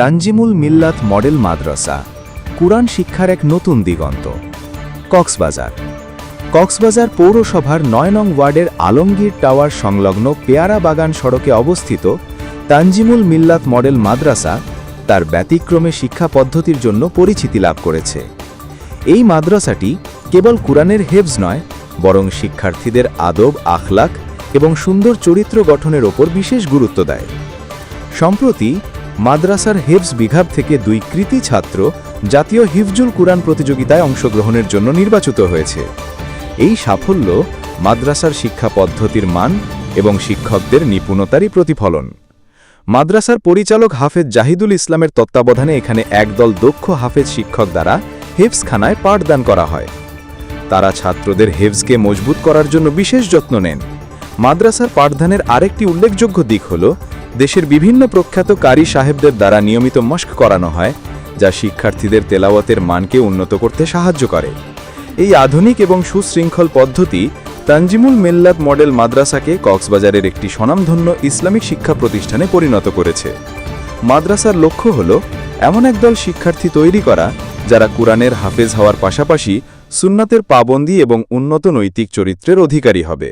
তানজিমুল মিল্লাত model মাদ্রাসা, কুরআন শিক্ষার এক নতুন দিগন্ত, কক্সবাজার। কক্সবাজার পৌরসভার নয় নং ওয়ার্ডের আলমগীর টাওয়ার সংলগ্ন পেয়ারা বাগান সড়কে অবস্থিত তানজিমুল মিল্লাত মডেল মাদ্রাসা তার ব্যতিক্রমে শিক্ষা পদ্ধতির জন্য পরিচিতি লাভ করেছে। এই মাদ্রাসাটি কেবল কুরআনের হেফজ নয়, বরং শিক্ষার্থীদের আদব আখলাক এবং সুন্দর চরিত্র গঠনের ওপর বিশেষ গুরুত্ব দেয়। সম্প্রতি মাদ্রাসার হেফজ বিভাগ থেকে দুই কৃতি ছাত্র জাতীয় হিফজুল কুরআন প্রতিযোগিতায় অংশগ্রহণের জন্য নির্বাচিত হয়েছে। এই সাফল্য মাদ্রাসার শিক্ষা পদ্ধতির মান এবং শিক্ষকদের নিপুণতারই প্রতিফলন। মাদ্রাসার পরিচালক হাফেজ জাহিদুল ইসলামের তত্ত্বাবধানে এখানে একদল দক্ষ হাফেজ শিক্ষক দ্বারা হেফজখানায় পাঠদান করা হয়। তারা ছাত্রদের হেফজকে মজবুত করার জন্য বিশেষ যত্ন নেন। মাদ্রাসার পাঠদানের আরেকটি উল্লেখযোগ্য দিক হল দেশের বিভিন্ন প্রখ্যাত কারি সাহেবদের দ্বারা নিয়মিত মস্ক করানো হয়, যা শিক্ষার্থীদের তেলাওয়াতের মানকে উন্নত করতে সাহায্য করে। এই আধুনিক এবং সুশৃঙ্খল পদ্ধতি তানজিমুল মিল্লাত মডেল মাদ্রাসাকে কক্সবাজারের একটি স্বনামধন্য ইসলামিক শিক্ষা প্রতিষ্ঠানে পরিণত করেছে। মাদ্রাসার লক্ষ্য হল এমন একদল শিক্ষার্থী তৈরি করা, যারা কুরআনের হাফেজ হওয়ার পাশাপাশি সুন্নাতের পাবন্দি এবং উন্নত নৈতিক চরিত্রের অধিকারী হবে।